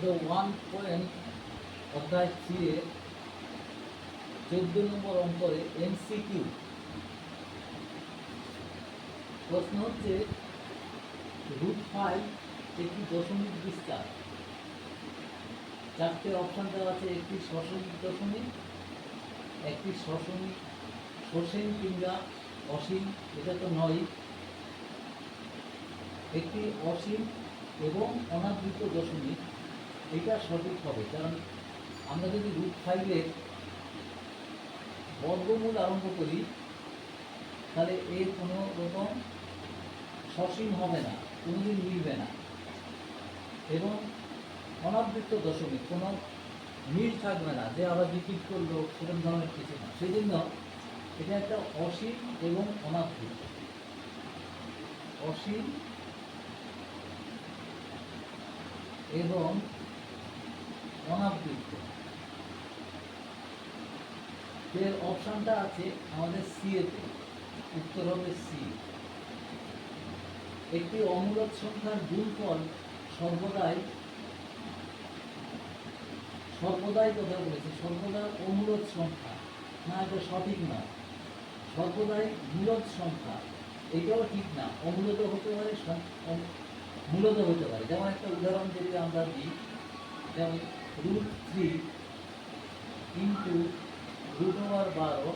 The one point অধ্যায় three এর চোদ্দ নম্বর অঙ্করে এমসিকিউ প্রশ্ন হচ্ছে রুট ফাইভ একটি দশমিক বিস্তার? চারটে অপশান দেওয়া আছে, একটি সশমিক দশমিক, একটি সশমিক সসীম কিংবা অসীম, এটা তো নয়। একটি অসীম এবং অনাবৃত দশমিক। এটা সঠিক হবে, কারণ আমরা যদি রুট ফাইভের বর্গমূল আরম্ভ করি, তাহলে এর কোনো রকম সসীম হবে না, কোনোদিন মিলবে না। এবং অনাবৃত্ত দশমিক, কোনো মিল থাকবে না, যে আবার রিপিট করল, সেরকম ধরনের কিছু না। সেই জন্য এটা একটা অসীম এবং অনাবৃত অসীম এবং অনাবৃত্ত। এর অপশানটা আছে আমাদের সি এতে উত্তর হবে সি একটি অমূলক সংখ্যার গুণফল সর্বদাই সর্বদাই কথা বলেছে? সর্বদা অমূলক সংখ্যা। না, এটা সঠিক না। সর্বদাই মূলক সংখ্যা। এটাও ঠিক না। অমূলত হতে পারে মূলত হতে পারে। যেমন একটা উদাহরণ যদি আমরা দিই, যেমন root three into root over বারো,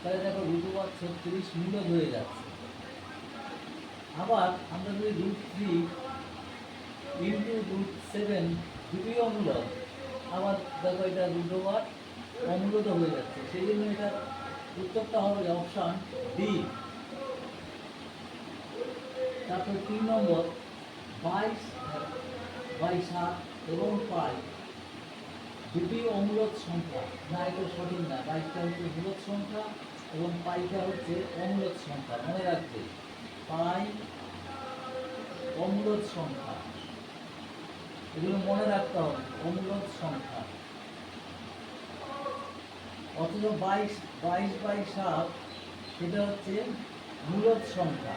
তাহলে দেখো রুট ওভার ছত্রিশ মূলদ হয়ে যাচ্ছে। আবার আমরা যদি root three into root seven দুটি অমূলক আবার দেখো এটা রুট ওভার অমূলত হয়ে যাচ্ছে, সেই জন্য এটা উত্তরটা হবে অপশান ডি। তারপর তিন নম্বর, বাইশ বাই সাত এবং পাই দুটি অমূলক সংখ্যা না এটা সঠিক না বাইশটা হচ্ছে মূলক সংখ্যা এবং পাইটা হচ্ছে অমূলক সংখ্যা, মনে রাখবে। পাই অমূলক সংখ্যা। এগুলো মনে রাখতে হবে অমূলক সংখ্যা। অথচ বাইশ বাইশ বাই সাত, সেটা হচ্ছে মূলক সংখ্যা।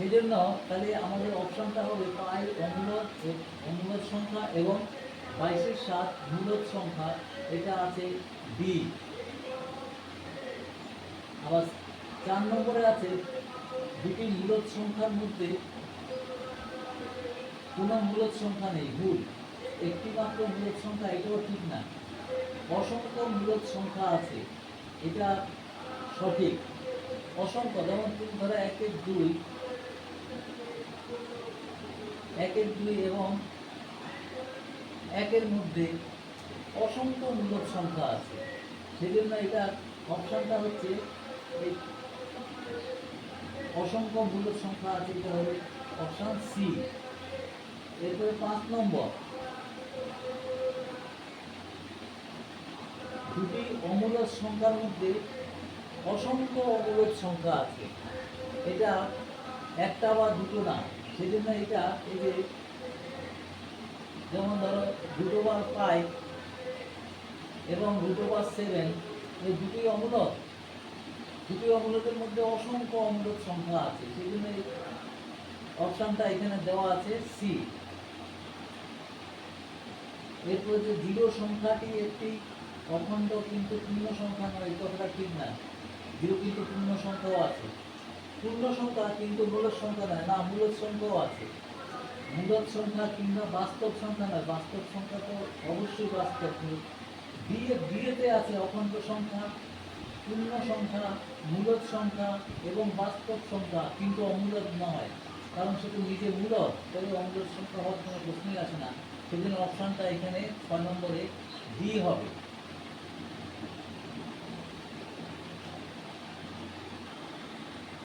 সেই জন্য তাহলে আমাদের অপশনটা হবে পাই অমূলক অমূলক সংখ্যা এবং বাইশের সাত মূলক সংখ্যা। এটা আছে ডি আবার চার নম্বরে আছে দুটি মূলক সংখ্যার মধ্যে কোনো মূলক সংখ্যা নেই, ভুল। একটি মাত্র মূলক সংখ্যা, এটাও ঠিক না। অসংখ্য মূলক সংখ্যা আছে, এটা সঠিক। অসংখ্য, যেমন তুমি ধরো একের দুই একের দুই এবং একের মধ্যে অসংখ্য মূলক সংখ্যা আছে। সেই জন্য এটা অপশানটা হচ্ছে এই অসংখ্য মূলক সংখ্যা আছে, এটা হবে অপশান সি এরপরে পাঁচ নম্বর। দুটি অমূলক সংখ্যার মধ্যে অসংখ্য অমূলক সংখ্যা আছে। এটা একটা বা দুটো না। সেই জন্য এটা এই যে যেমন ধরো দুটো বার ফাইভ এবং দুটো বার সেভেন এই দুটোই অমূলক। দুটি অমূলকের মধ্যে অসংখ্য অমূলক সংখ্যা আছে। সেই জন্য অপশানটা এখানে দেওয়া আছে সি এরপরে যে জিরো সংখ্যাটি একটি অখণ্ড কিন্তু পূর্ণ সংখ্যা নয় কথাটা ঠিক না। জিরো কিন্তু পূর্ণ সংখ্যাও আছে। পূর্ণ সংখ্যা কিন্তু মূলক সংখ্যা নয়, না মূলক সংখ্যাও আছে। মূলক সংখ্যা কিংবা বাস্তব সংখ্যা নয়, বাস্তব সংখ্যা তো অবশ্যই বাস্তব। বিয়ে বিয়েতে আছে অখণ্ড সংখ্যা পূর্ণ সংখ্যা মূলক সংখ্যা এবং বাস্তব সংখ্যা, কিন্তু অমূলক নয়, কারণ সেটা নিজে মূলক তবে অমূলক সংখ্যা হওয়ার কোনো প্রশ্নই আসে না। সেজন্য অপশানটা এখানে ছয় নম্বরে ডি হবে।